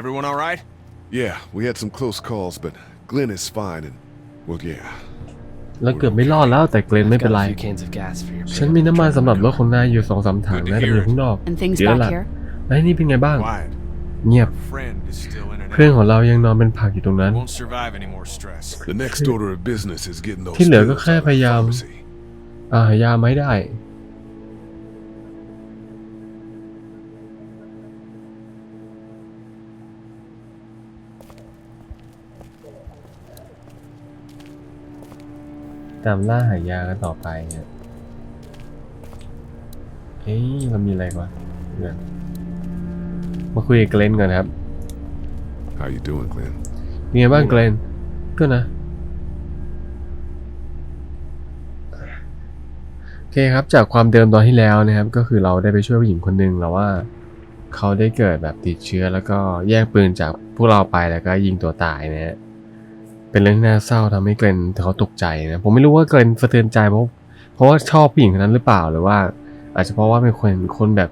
Everyone all right? Yeah, we had some close calls, but Glenn is fine and, well, yeah. แล้วเกือบไม่รอดแล้วแต่เกรนไม่ I've เป็น got ไร a few cans of gas for your ฉันมีน้ำมันสำหรับรถของนายอยู่สองสามถังนะแต่อยู่ข้างนอก And things เดี๋ยว back ละ here? แล้วนี่เป็นไงบ้าง Quiet. เงียบ Friend is still in and เพื่อน out. ของเรายังนอนเป็นผักอยู่ตรงนั้น Won't survive any more stress. The next order of business is getting those ที่เหลือก็ pills แค่ out of พ the ยายาม pharmacy. อ่าหายาไม่ได้ ตามล่าหายากันต่อไปเนี่ยเอ้ยเรามีอะไรวะเดี๋ยวมาคุยกับเกรนก่อนครับ How you doing, Glenn? เป็นไงบ้างเกรนก็นะ โอเคครับจากความเดิมตอนที่แล้วนะครับ ก็คือเราได้ไปช่วยผู้หญิงคนหนึ่งแล้วว่า เขาได้เกิดแบบติดเชื้อแล้วก็แย่งปืนจากพวกเราไปแล้วก็ยิงตัวตายนะฮะ เป็นเรื่องที่น่าเศร้าทำให้เกรนเขาตกใจนะผมไม่รู้ว่าเกรนสะเทือนใจเพราะเพราะว่าชอบผู้หญิงคนนั้นหรือเปล่าหรือว่า อาจจะเพราะว่าเป็นคนคนแบบ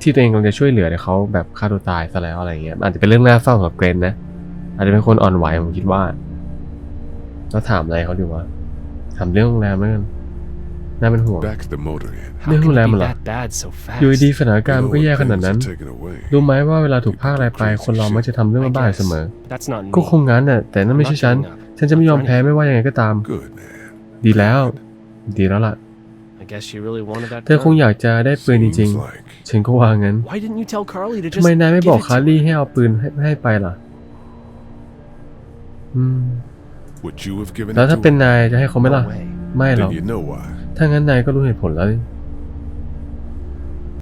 ที่ตัวเองกำลังจะช่วยเหลือแต่เขาแบบฆ่าตัวตายซะแล้วอะไรเงี้ยอาจจะเป็นเรื่องน่าเศร้าสำหรับเกรนนะอาจจะเป็นคนอ่อนไหวผมคิดว่าแล้วถามอะไรเขาดีวะถามเรื่องโรงแรมแล้วกัน น่าเป็นห่วง Back at the motorhead. How Nên can làm it be là- that bad so fast? อยู่ดีๆสถาน You การณ์ know มันก็ what แย่ขนาด things นั้น are taken away. รู้ไหมว่าเวลาถูกพากอะไรไป คนเรามักจะทำเรื่อง I บ้าๆ guess. เสมอ That's not me. ก็คงงั้นน่ะ แต่นั่นไม่ใช่ฉัน ฉันจะไม่ยอมแพ้ไม่ว่ายังไงก็ตาม Good, man. ดีแล้ว ดีแล้วล่ะ I guess she really wanted that เธอคง gun. อยากจะได้ปืนจริง Seems like ๆฉันก็ว่างั้น Why didn't you tell Carly to ทำ just ไมนายไม่ give บอก it คา to ร์ลี่ให้เอาปืนให้ให้ไปล่ะอืม would you have given แล้ว it ถ้า to เป็น him? นายจะให้เขาไหมล่ะ No way. ไม่หรอก Then you know why. ถ้างั้นนายก็รู้เหตุผลแล้วดิ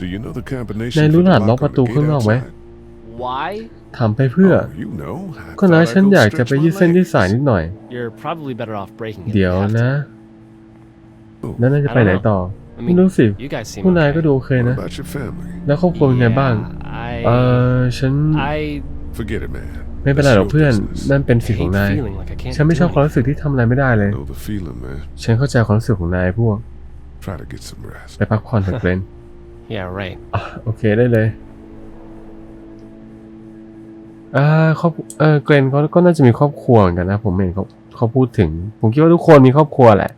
Do you know the combination นาย for รู้ the รหัส lock ล็อก on ประ the ตู gate ข้างนอกไหม outside? Why? ถามไปเพื่อ Oh, you know. I ก็นะ thought I'd ฉัน go อยากจะ stretch ไป my ยืดเส้น legs. ยืดสายนิดหน่อย You're probably better off breaking it. if เดี๋ยว you have to. นะ Oh, แล้วนายจะไปไหนต่อ I ไม่ mean, รู้สิ you guys seem พวกนาย okay. ก็ดูโอเค what นะ about your family? แล้วครอบครัวเป็นไงบ้าง Yeah, เอ I, อฉัน I Uh, Forget it, man. ไม่เป็นไรหรอก That's เพื่อน your business. นั่นเป็นสิทธิ์ของ hate นาย feeling like I can't ฉันไม่ชอบ do ความรู้สึกที่ทำอะไรไม่ได้เลย I know the feeling, man. ฉันเข้าใจความรู้สึกของนายพวก Try to get some rest. ไปพักผ่อนเถอะเกรน anything. Yeah, right. อะโอเคได้เลยอ่าครอบเออเกรนเขาก็น่าจะมีครอบครัวเหมือนกันนะ ผมเห็นเขาเขาพูดถึง ผมคิดว่าทุกคนมีครอบครัวแหละ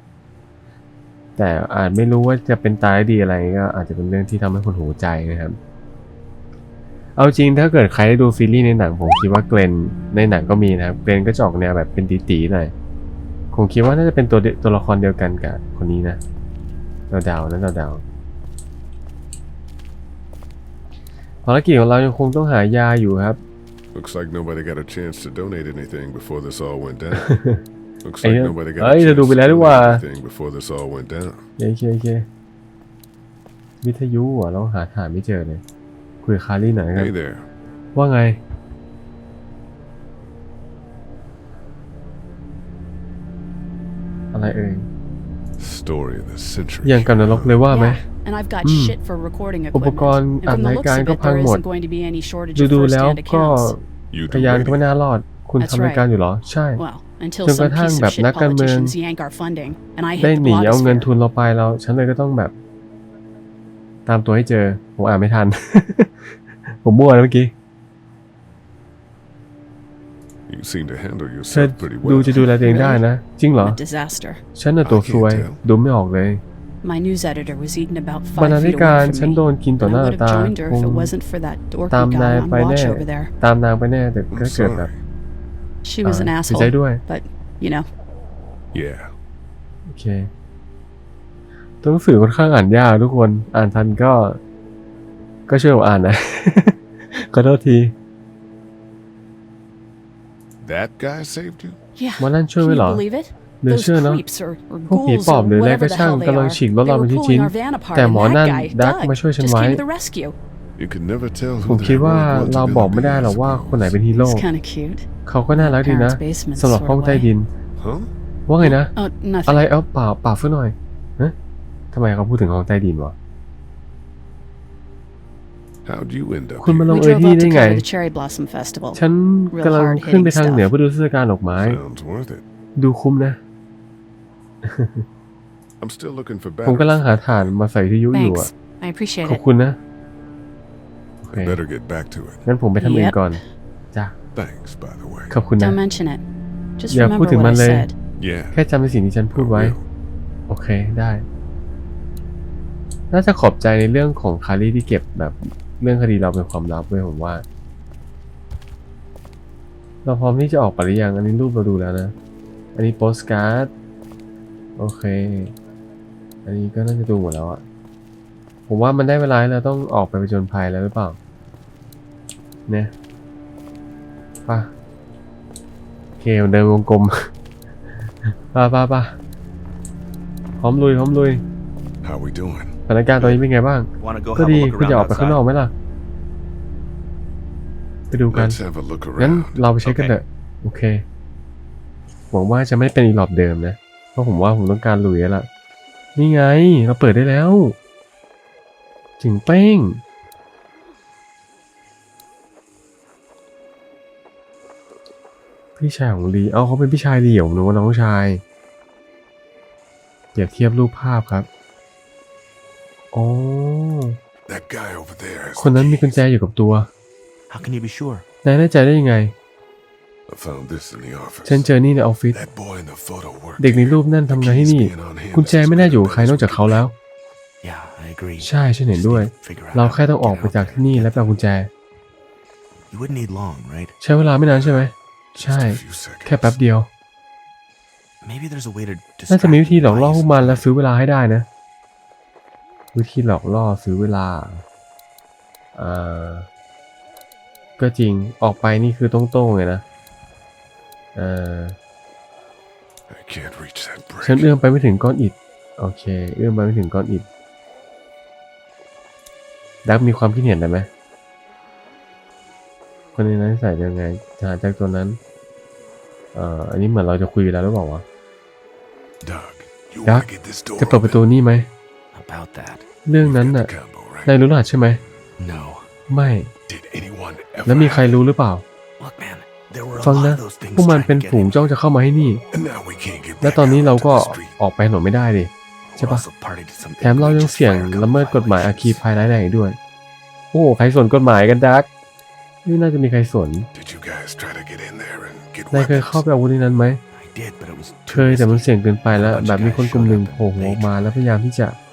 แต่อาจไม่รู้ว่าจะเป็นตายดีอะไรก็อาจจะเป็นเรื่องที่ทำให้คนหูใจนะครับ เอาจริงถ้าเกิดใครได้ดูซีรีส์ในหนังผมคิดว่าเกรนในหนังก็มีนะครับเกรนก็จะออกแนวแบบเป็นตีๆหน่อยผมคิดว่าน่าจะเป็นตัวเดีตัวละครเดียวกันกับคนนี้นะเราเดาๆนะเราเดาๆภารกิจของเรายังคงต้องหายาอยู่ครับ Looks like nobody got a chance to donate anything before this all went down. Looks Ê, like nobody got a ê, chance đồ to bị lái đúng donate à? anything before this all went down. โอเคโอเควิทยุเหรอเราหาฐานไม่เจอเลย คุยกับคารี่หน่อยกัน Hey there. ว่าไง อะไรเอ่ย Story of the century. อย่างกับนรกเลยว่าไหม Yeah, and I've got Hmm. shit for recording อุป equipment. กรณ์ And อัด from the ราย looks การ of ก็ it, พัง there หมด isn't going to be any shortage ดู of ดูแล้ว first-hand ก็ accounts. You พยาน do ก็ไม่ radio. น่ารอด คุณ That's ทำรายการ right. อยู่เหรอ ใช่ Well, until Chúng some có thằng piece แบบ of shit นักการเมือง politicians yank our funding, and I ได้ hit ห the นีเอาเงิน blogosphere. ทุนเราไปแล้วฉันเลยก็ต้องแบบ ตามตัวให้เจอ ผมอ่านไม่ทัน ผมมั่วนะเมื่อกี้ You seem to handle เธอ yourself pretty ดู well. จะดูแลตัวเองได้นะ จริงเหรอ A disaster. ฉันน่ะตัวซวย ดูไม่ออกเลย My news editor was eaten about บรร five ณาธิ feet การ away ฉัน from โด me. นกินต่อ And ห I น้า would have ตา joined her ค if ง it wasn't for that dorky ตาม guy นาย on ไป watch แน่ over there. ตามนางไปแน่แต่ก็ I'm เกิดแบบ sorry. She was an อ่าเสียใจ asshole, ด้วย but you know, Yeah. โอเค ตัวหนังสือค่อนข้างอ่านยากทุกคน อ่านทันก็ ก็ช่วยผมอ่านนะ ขอโทษที That guy saved you? yeah. วันนั้นช่วย Can ไว้ you เหรอ believe it? เหลือ Those เชื่อเนาะ creeps or, or พวกผี ghouls ปอบ or หรืออะไร whatever ก็ the ช่าง hell they กำลัง are. ฉีกรถ They เรา were เป็น pulling ชิ้น our van apart, แต่หมอ and นั่ that น guy, ดัก Doug, มาช่วยฉัน just ไว้ came to the rescue. You could never tell ผ who ม the คิด hell ว่า it was เรา gonna บอกไม่ be, ได้ I หรอกว่า suppose. คนไหนเป็นฮีโร่ It's kind of cute. เขาก็น่ารักดีนะ Parents' basement สำหรับ sort ห้อง of ใต้ way. ดิน Huh? ว่าไงนะ Oh, อะไร nothing. เอาเปล่าเปล่าเพื่อหน่อยฮะทำไมเขาพูดถึงห้องใต้ดินวะ How'd you end up คุณมา here? ลง We เอย drove ที่ out ได้ to ไง cover the Cherry Blossom Festival. ฉันกำลังขึ้นไปทางเหนือเพื่อดูเทศกาลดอกไม้ Sounds worth it. ดูคุ้มนะ I'm still looking for ผมกำลัง batteries. หาฐานมาใส่วิทยุอยู่ Thanks. อะ I appreciate ขอบ it. คุณนะ โอเค Better get back to it. งั้นผมไปทำเอง Yep. ก่อน จ้ะ Thanks, by the way. ขอบคุณนะ Don't mention it. Just Yeah, remember put him what I on there. said. Yeah. แค่จำในสิ่งที่ฉันพูด I ไว้ will. โอเคได้ น่าจะขอบใจในเรื่องของคารีที่เก็บแบบเรื่องคดีเราเป็นความลับเว้ยผมว่า เราพร้อมที่จะออกไปหรือยังอันนี้รูปเราดูแล้วนะ อันนี้โปสการ์ดโอเค อันนี้ก็น่าจะดูหมดแล้วอะผมว่ามันได้เวลาให้เราต้องออกไปผจญภัยแล้วหรือเปล่าเนี่ยไป่ะโอเคเดินวงกลมป่ะป่ะป่ะพร้อมลุยพร้อมลุย How we doing? สถานการณ์ตอนนี้เป็นไงบ้าง Want to go ก็ have a ดี look คุณจะออก around ไปข้างนอก outside? ไหมล่ะ ไปดูกัน Let's have a look งั้น around. เราไปเช็คกันเถอะ โอเค หวังว่าจะไม่เป็นอีหลอบเดิมนะ เพราะผมว่าผมต้องการลุยแล้วล่ะ นี่ไง เราเปิดได้แล้ว ถึงเป้งพี่ชายของลี เอาเขาเป็นพี่ชายลีเหรอผมนึกว่าน้องชาย เปรียบเทียบรูปภาพครับ อ๋อ That guy over there. has คนนั้นมี the กุญแจ keys. อยู่กับตัว How can you be sure? นายแน่ใจได้ยังไง I found this in the office. ฉันเจอนี่ในออฟฟิศ That boy in the photo worked เด็กใน here. รูปนั่นทำงานที่นี่ กุญแจไม่น่าอยู่กับใครนอกจากเขาแล้ว Yeah, I agree. ใช่ฉันเห็นด้วย Figure out เรา how แค่ to ต้องออก get ไป out จาก there. ที่นี่และไปเอากุญแจ You wouldn't need long, right? ใช้เวลาไม่นานใช่ไหม ใช่ Just a few seconds. แค่แป๊บเดียว Maybe there's a way to น่าจะมี distract วิธีหลอกล่อ the พวก mice. มันและซื้อเวลาให้ได้นะ วิธีหลอกล่อซื้อเวลาอ่าก็จริงออกไปนี่คือต้องโต้งๆเลยนะเออ I can't reach that ฉัน brick. เอื้อมไปไม่ถึงก้อนอิฐโอเค เอื้อมไปไม่ถึงก้อนอิฐดักมีความคิดเห็นอะไรไหมคนในนั้นใส่ยังไงหาจากตัวนั้นเอ่ออันนี้เหมือนเราจะคุยกันแล้วหรือเปล่าวะ Doug, you Doug, wanna get this door จะเปิดประตู open? นี่ไหม About that. เรื่องนั้น Got น่ะ the combo, right? นายรู้รหัสใช่ไหม No. ไม่ Did anyone ever แล้วมีใคร have- รู้หรือเปล่า Look, man, there were a ฟัง lot นะ of those things พวกมัน trying เป็น to get ฝูง in. จ้องจะเข้ามาให้นี่ And now we can't get และ back ตอนนี้ out เรา onto ก็ the street. ออกไปถนนไม่ได้ดิ ใช่ We're ปะ also party to some แถมเรายัง egregious เสี่ยง fire code ละเมิดกฎหมายอาคี violations. ภัยร้ายแรงอีกด้วย โอ้ ใครสนกฎหมายกันดักไม่น่าจะมีใครสน Did you guys try to get in there and get นายเคย weapons? เข้าไปเอาอาวุธในนั้นไหม I did, but it was เค too ยแต่มัน risky. เสี่ยงเกินไปแล้ว แบบมีคนกลุ่มหนึ่งโผล่หัวออกมาแล้วพยายามที่จะ And what happened?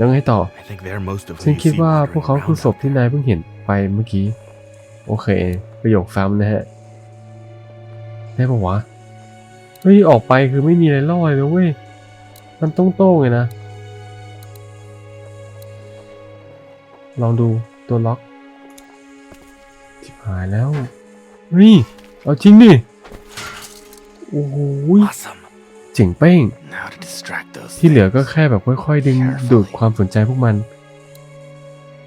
แล้วไงต่อ I think they're most of who ฉัน you คิด see ว่า wandering พวกเขาคือ around ศ out พที่ there. นายเพิ่งเห็นไปเมื่อกี้ โอเค ประโยคซ้ำนะฮะ ได้ปะวะ เฮ้ย ออกไปคือไม่มีอะไรล่อเลยนะเว้ย มันต้องโต้งๆเลยนะ ลองดูตัวล็อกชิบหายแล้ว เฮ้ย เอาจริงดิ โอ้โห Awesome. เจ๋งเป้ง Now to distract those ที่เหลือก็ things. แค่แบบค่อยๆ ดึงดูดความสนใจพวกมัน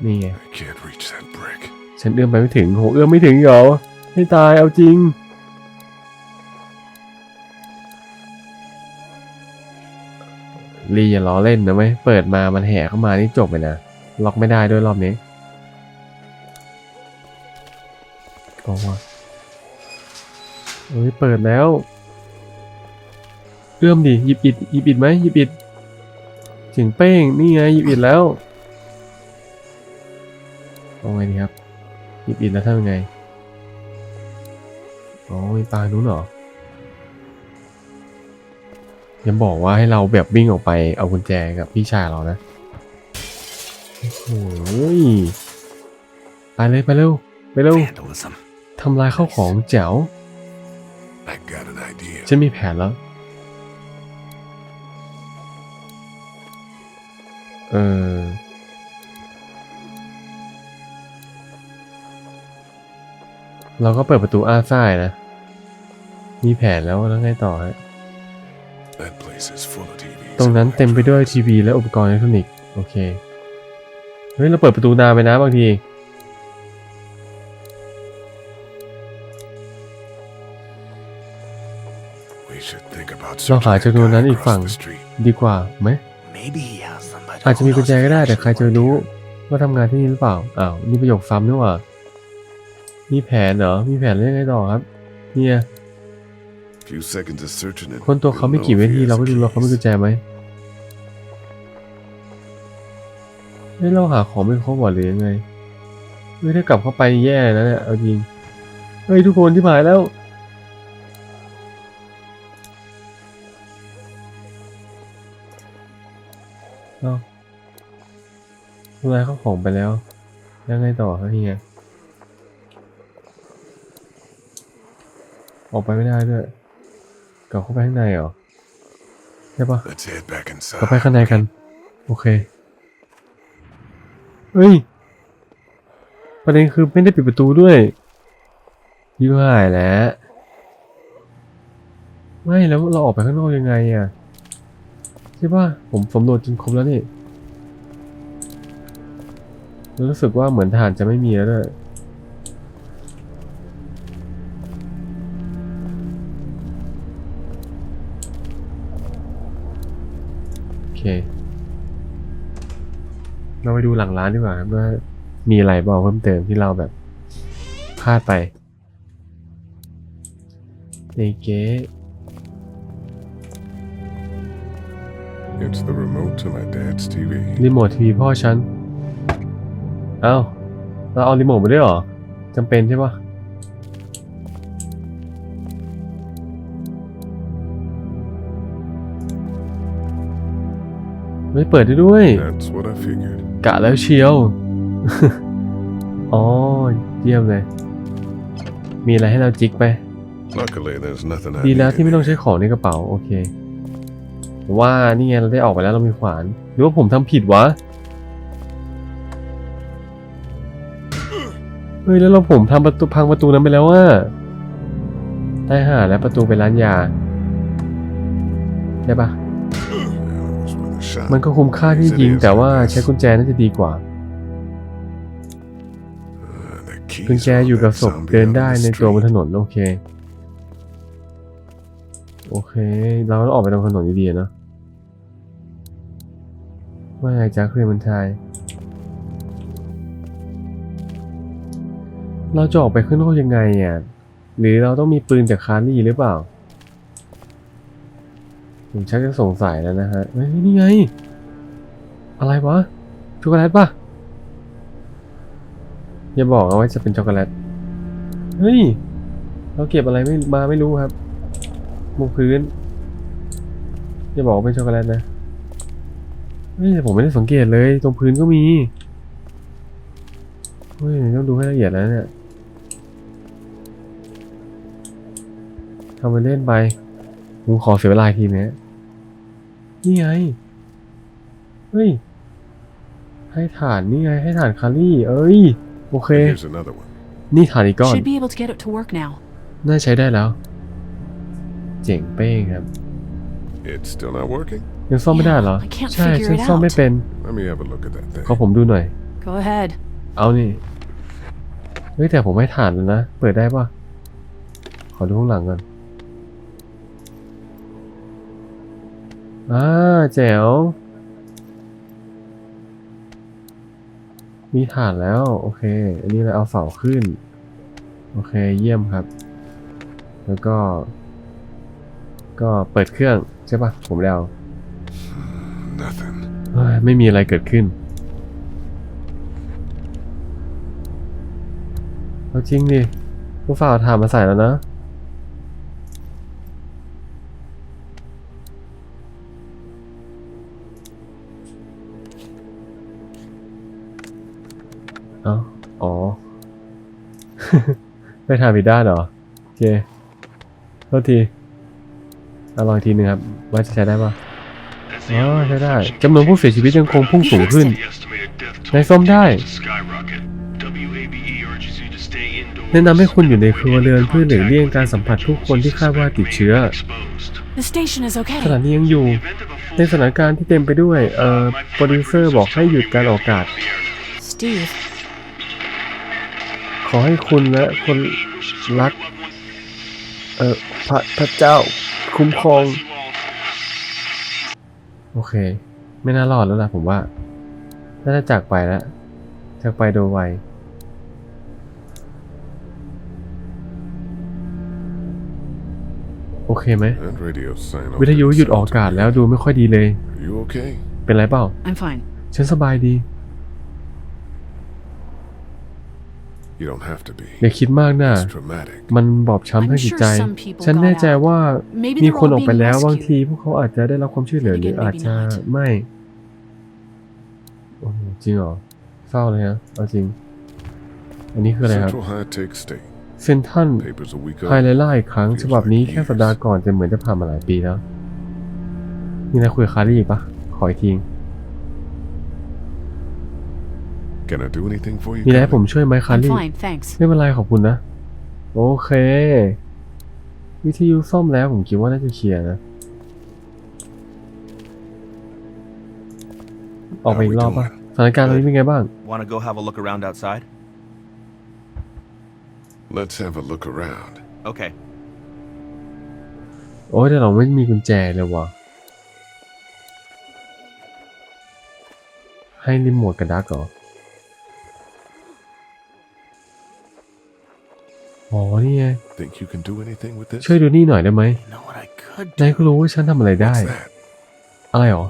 นี่ไง I can't reach that brick. ฉันเอื้อมไปไม่ถึงโหเอื้อมไม่ถึงเหรอให้ตายเอาจริงลีอย่าล้อเล่นนะไหมเปิดมามันแห่เข้ามานี่จบไปนะ ล็อกไม่ได้ด้วยรอบนี้โอ้วเอ้ยเปิดแล้ว เอื้อมดิหยิบอิดหยิบอิดไหมหยิบอิดถึงเป้งนี่ไงหยิบอิดแล้วเอาไงดีครับหยิบอิดแล้วทำยังไงอ๋อมีปลานู้นเหรอยังบอกว่าให้เราแบบวิ่งออกไปเอากุญแจกับพี่ชายเรานะโอ้โหยไปเลยไปเร็วไปเร็ว Vandalism. ทำลายข้าวของแจ๋ว I got an idea. ฉันมีแผนแล้ว เออเราก็เปิดประตูอ้าซ่ายนะ มีแผนแล้วแล้วไงต่อฮะ That place is full of TVs. ตรงนั้นเต็มไปด้วยทีวีและอุปกรณ์อิเล็กทรอนิกส์โอเค เฮ้ย เราเปิดประตูนานไปนะบางที We should think about เราหา searching จำนวน that นั้น guy อีกฝั่ง across the street. ดีกว่าไหม Maybe อาจจะ who มีกุญ knows แจ if ก็ he ได้แต่ actually ใครจะ worked รู้ here. ว่าทำงานที่นี่หรือเปล่าอ้าวนี่ประโยคซ้ำนี่หว่ามีแผนเหรอมีแผนเรื่องไงต่อครับเนี่ย Few seconds of searching it. คนตัวเขาไม่ we'll กี่ know วิ if he ธี has เราก็ the ดูเราเขามีกุญ keys. แจไหมเฮ้ยเราหาของไม่ครบหรอหรือยังไงเฮ้ยถ้ากลับเข้าไปแย่เลยนะเนี่ยเอาจริงเฮ้ยทุกคนที่หายแล้วเอา ทำลายข้าวของไปแล้ว ยังไงต่อครับเฮียออกไปไม่ได้ด้วยกลับเข้าไปข้างในเหรอใช่ปะ Let's head back กลับไป inside. ข้างในกัน โอเคเฮ้ยประเด็นคือไม่ได้ปิดประตูด้วยยิ่หายแล้ว ไม่แล้วเราออกไปข้างนอกยังไงอะใช่ป่ะผมสำรวจจนครบแล้วนี่แล้ว รู้สึกว่าเหมือนฐานจะไม่มีแล้วด้วยโอเค เราไปดูหลังร้านดีกว่าครับว่ามีอะไรบ้างเพิ่มเติมที่เราแบบพลาดไปในเก๊ It's the remote to my dad's TV. รีโมททีวีพ่อฉัน เอ้าเราเอารีโมทมาด้วยเหรอจำเป็นใช่ปะไม่เปิดได้ด้วย That's what I figured. กะแล้วเชียว อ๋อ เยี่ยมเลย มีอะไรให้เราจิกไป Luckily, there's nothing I ดีแล้ว need ที่ไม่ in ต้องใช้ here. ของในกระเป๋า โอเคผมว่านี่ไงเราได้ออกไปแล้วเรามีขวาน หรือว่าผมทำผิดวะ เฮ้ยแล้วเราผมทำประตูพังประตูนั้นไปแล้วว่าได้ห่าแล้วประตูไปนร้านยา ได้ปะมันก็คุ้มค่าที่ยิงแต่ว่าใช้กุญแจน่าจะดีกว่ากุญแจอยู่กับศพเดินได้ในตัวบนถนนโอเค โอเค เราต้องออกไปตรงถนนดีๆนะว่าไงจ๊ะเคลียร์มันชาย เราจะออกไปข้างนอกยังไงอะ หรือเราต้องมีปืนจากคาร์ลี่หรือเปล่า ผมชักจะสงสัยแล้วนะฮะเฮ้ยนี่ไง อะไรวะ ช็อกโกแลตปะอย่าบอกนะว่าจะเป็นช็อกโกแลต เฮ้ย เราเก็บอะไรไม่มาไม่รู้ครับบนพื้นอย่าบอกว่าเป็นช็อกโกแลตนะเฮ้ยแต่ผมไม่ได้สังเกตเลย ตรงพื้นก็มีเฮ้ยต้องดูให้ละเอียดแล้วเนี่ย ทำไปเล่นไปผมขอเสียเวลาอีกทีนะนี่ไง เฮ้ย ให้ฐานนี่ไง ให้ฐานคารี่ เอ้ย โอเค Here's another one. นี่ฐานอีกก้อน Should be able to get it to work now. น่าใช้ได้แล้ว เจ๋งเป้งครับ It's still not working? ยังซ่อมไม่ได้เหรอ I can't ใช่ figure ฉัน it ซ่อมไม่ out เป็น Let me have a look at that thing. ขอผมดูหน่อย Go ahead. เอานี่ เฮ้ยแต่ผมไม่ฐานแล้วนะ เปิดได้ปะขอดูข้างหลังก่อน อ่าแจ๋ว มีฐานแล้ว โอเค อันนี้เราเอาเสาขึ้น โอเคเยี่ยมครับ แล้วก็ ก็เปิดเครื่อง ใช่ปะผมแล้ว Nothing. เฮ้ยไม่มีอะไรเกิดขึ้นเอาจริงดิผู้ฝ่าวถามมาใส่แล้วนะ เอ้าอ๋อไปทำผิดด้านเหรอ โอเคโทษทีเอาลองอีกทีหนึ่งครับ ว่าจะใช้ได้ปะอ๋อใช้ได้จำนวนผู้เสียชีวิตยังคงพุ่งสูงขึ้น ในซ่อมได้ แนะนำให้คุณอยู่ในครัวเรือนเพื่อหลีกเลี่ยงการสัมผัสผู้คนที่คาดว่าติดเชื้อ The station is ส okay. ถานียังอยู่ ในสถานการณ์ที่เต็มไปด้วย เอ่อ โปรดิวเซอร์บอกให้หยุดการออกอากาศ Steve, ข อให้คุณและคนรัก เอ่อพระพระเจ้าคุ้มครอง โอเค ไม่น่ารอดแล้วล่ะผมว่า น่าจะจากไปแล้ว จากไปโดยไวโอเคไหม That radio sign วิทยุ didn't หยุดออก sound อากาศ too แล้ว good. ดูไม่ค่อยดีเลย Are you okay? เป็นไรเปล่า I'm fine. ฉันสบายดี You don't have to be. อย่าคิดมากนะ It's traumatic. มันบอบช้ำทางจิตใจ I'm sure some people ฉัน got แน่ใจว่า Maybe มี they're คน all ออกไป being แล้วบาง rescued. ที พวกเขาอาจจะได้รับความช่วยเหลือหรือ Again, อาจ maybe จะ not. ไม่โอ้โหจริงเหรอเศร้าเลยฮะเอาจริง อันนี้คืออะไรครับ Central High Tech State. เซนทัน Papers a week ไฮ old. ไลท์ไล่อีกครั้ง ฉบับนี้แค่สัปดาห์ก่อนแต่เหมือนจะผ่านมาหลายปีแล้วมีอะไรคุยกับคารี่อีกปะขออีกที Can I do anything for you? มีอะไรให้ Connie? ผมช่วยไหมคา I'm รี่ fine, thanks. ไม่เป็นไรขอบคุณนะ โอเค วิทยุซ่อมแล้วผมคิดว่าน่าจะเคลียร์นะ ออกไปอีกรอบป่ะสถานการณ์ตอนนี้เป็นไงบ้าง Want to go have a look around outside? Let's have a look around. Okay. โอ้ยแต่เราไม่มีกุญแจเลยว่ะ ให้รีโมทกับดักเหรอ อ๋อนี่ไง Think you can do anything with this? ช่วยดูนี่หน่อยได้ไหม You know what I could นาย do? ก็รู้ว่าฉันทำอะไรได้ What's that? อะไรหรอ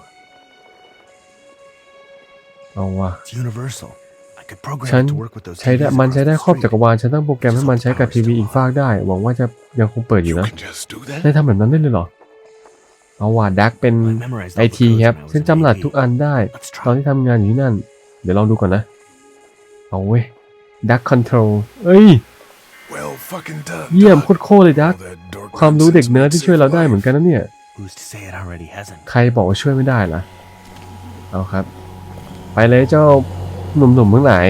เอาว่ะ It's universal. I could program ฉัน it to work with those ใช้ได้ TVs มันใช้ได้ across ครอบ the จักร street. วาลฉันตั้งโปรแกรมให้มันใช้กับทีวีอีกฟากได้ หวังว่าจะยังคงเปิดอยู่ You นะ can just do ได้ that? ทำแบบนั้นได้เลยเหรอ เอาว่ะดักเป็น I memorized ไอ all the ที codes ครับ when I was ฉัน in จำหลัก AV. ทุกอันได้ Let's ตอน try. ที่ทำงานอยู่ที่นั่น เดี๋ยวลองดูก่อนนะ เอาเว้ยดักคอนโทรลเอ้ย Well fucking done. เยี่ยม Doc. โคตรๆเลยดัก All that dark ความรู้เด็ก nonsense เนิร์ด might ที่ช่วย save เราได้เหมือน life. กันนะเนี่ย Who's to say it already hasn't? ใครบอกว่าช่วยไม่ได้ล่ะ เอาครับ ไปเลยเจ้าหนุ่มๆทั้งหลาย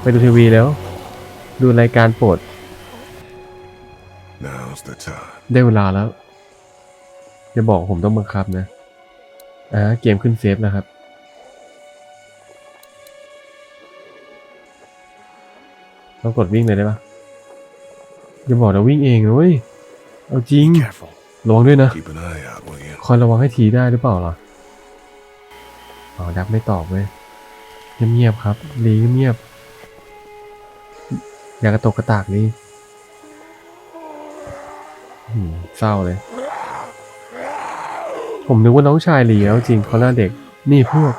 ไปดูทีวีแล้ว ดูรายการโปรด Now's the time. ได้เวลาแล้วอย่าบอกผมต้องบังคับนะ อ่าเกมขึ้นเซฟแล้วครับต้องกดวิ่งเลยได้ปะ อย่าบอกนะวิ่งเองนะเว้ยเอาจริง Be careful. ระวังด้วยนะ Keep an eye out, will you? คอยระวังให้ทีได้หรือเปล่าล่ะอ๋อดับไม่ตอบเว้ยเงียบๆครับลีเงียบๆอย่ากระตกกระตากลีอืมเศร้าเลย ผมนึกว่าน้องชายลีแล้วจริงเขาหน้าเด็ก นี่พวก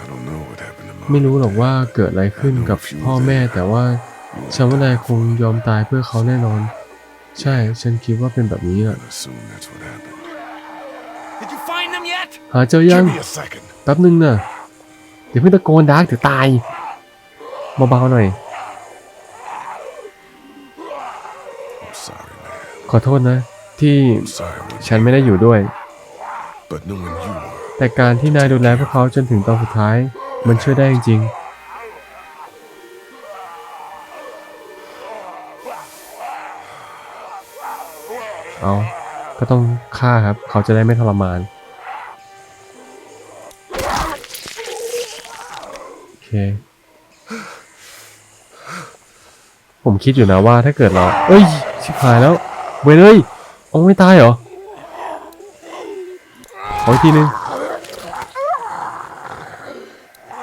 I don't know what happened to Mom. ไม่รู้หรอกว่าเกิดอะไรขึ้นกับพ่อแม่แต่ว่า ฉันว่านายคงยอมตายเพื่อเขาแน่นอน ใช่ ฉันคิดว่าเป็นแบบนี้แหละ I assume that's what happened. Did you find them yet? หาเจอยัง Give me a second. แป๊บนึงน่ะเดี๋ยวเพิ่งตะโกนดักเดี๋ยวตาย เบาๆหน่อย I'm sorry, man. ขอโทษนะ ที่ I'm sorry, what ฉันไม่ได้อยู่ด้วย but knowing you were แต่การที่นายดูแลพวกเขาจนถึงตอนสุดท้าย มันช่วยได้จริง เอาก็ต้องฆ่าครับ เขาจะได้ไม่ทรมาน โอเค ผมคิดอยู่นะว่าถ้าเกิดเรา เอ้ย ชิบหายแล้ว เว้ยเลยเอาไม่ตายเหรอ ขออีกทีนึง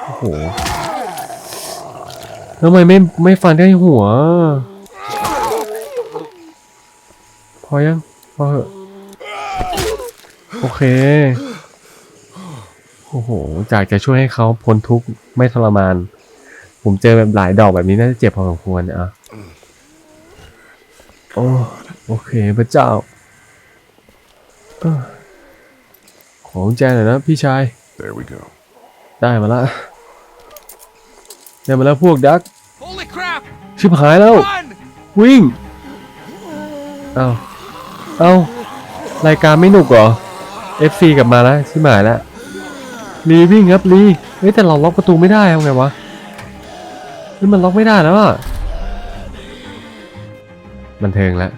โอ้โหทำไมไม่ไม่ฟันได้หัว พอยังพอเหอะโอเค โอ้โหจากจะช่วยให้เขาพ้นทุกข์ไม่ทรมาน ผมเจอแบบหลายดอกแบบนี้น่าจะเจ็บพอสมควรอะโอ้โอเคพระเจ้าเอ้อขอกุญแจหน่อยนะพี่ชาย There we go. ได้มาละได้มาแล้วพวกดัก Holy crap! ชิบหายแล้ว Run! วิ่งเอา เอารายการไม่หนุกเหรอ FC กลับมาแล้วชิบหายแล้วรีวิ่งครับรีเฮ้ยแต่เราล็อกประตูไม่ได้ทำไงวะนี่มันล็อกไม่ได้แล้วอะบันเทิงแล้ว